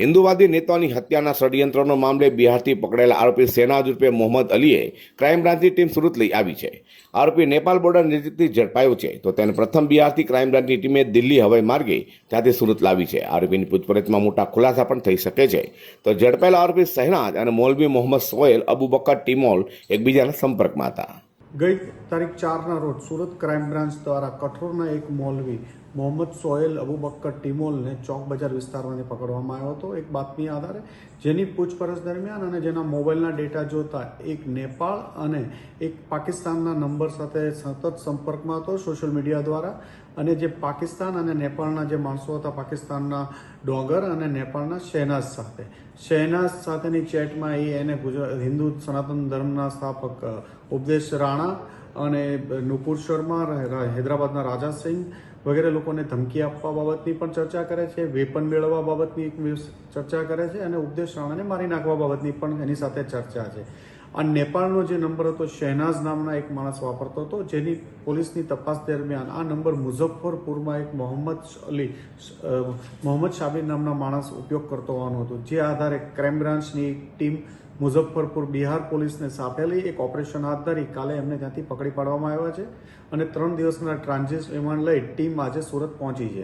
હિન્દુવાદી નેતાની હત્યાના ષડયંત્રનો મામલે બિહારથી પકડાયેલા આરોપી સેનાજ રૂપે મોહમ્મદ અલીએ ક્રાઇમ બ્રાન્ચની ટીમ સુરત લઈ આવી છે. આરોપી નેપાલ બોર્ડર નજીકથી ઝડપાયો છે, તો તેને પ્રથમ બિહારથી ક્રાઇમ બ્રાન્ચની ટીમે દિલ્હી હવાઈ માર્ગે ત્યાંથી સુરત લાવી છે. આરોપીની પૂછપરછમાં મોટા ખુલાસા પણ થઈ શકે છે. તો ઝડપાયેલા આરોપી શહેનાજ અને મોલવી મોહમ્મદ સોહેલ અબુ બકર ટીમોલ એકબીજાના સંપર્કમાં હતા. ગઈ તારીખ ચારના રોજ સુરત ક્રાઇમ બ્રાન્ચ દ્વારા કઠોરના એક મોલવી મોહમ્મદ સોહેલ અબુબક્કર ટિમોલને ચોક બજાર વિસ્તારમાંથી પકડવામાં આવ્યો હતો. એક બાતમી આધારે જેની પૂછપરછ દરમિયાન અને જેના મોબાઈલના ડેટા જોતા એક નેપાળ અને એક પાકિસ્તાનના નંબર સાથે સતત સંપર્કમાં હતો સોશિયલ મીડિયા દ્વારા. અને જે પાકિસ્તાન અને નેપાળના જે માણસો હતા, પાકિસ્તાનના ડોંગર અને નેપાળના શહેનાઝ સાથે. શહેનાઝ સાથેની ચેટમાં એ એને ગુજરાત હિન્દુ સનાતન ધર્મના સ્થાપક ઉપદેશ રાણા અને નુપુર શર્મા હૈદરાબાદના રાજા સિંહ વગેરે લોકોને ધમકી આપવા બાબતની પણ ચર્ચા કરે છે. વેપન મેળવવા બાબતની એક ચર્ચા કરે છે અને ઉપદેશ રાણાને મારી નાખવા બાબતની પણ એની સાથે ચર્ચા છે. આ નેપાળનો જે નંબર હતો, શહેનાઝ નામના એક માણસ વાપરતો હતો, જેની પોલીસની તપાસ દરમિયાન આ નંબર મુઝફ્ફરપુરમાં એક મોહમ્મદ અલી મોહમ્મદ શાબીર નામના માણસ ઉપયોગ કરતો હોવાનું હતું. જે આધારે ક્રાઇમ બ્રાન્ચની ટીમ મુઝફ્ફરપુર બિહાર પોલીસને સાપેલી એક ઓપરેશન હાથ ધરી, કાલે એમને ત્યાંથી પકડી પાડવામાં આવ્યા છે અને ત્રણ દિવસના ટ્રાન્ઝિટ રિમાન્ડ લઈ ટીમ આજે સુરત પહોંચી છે.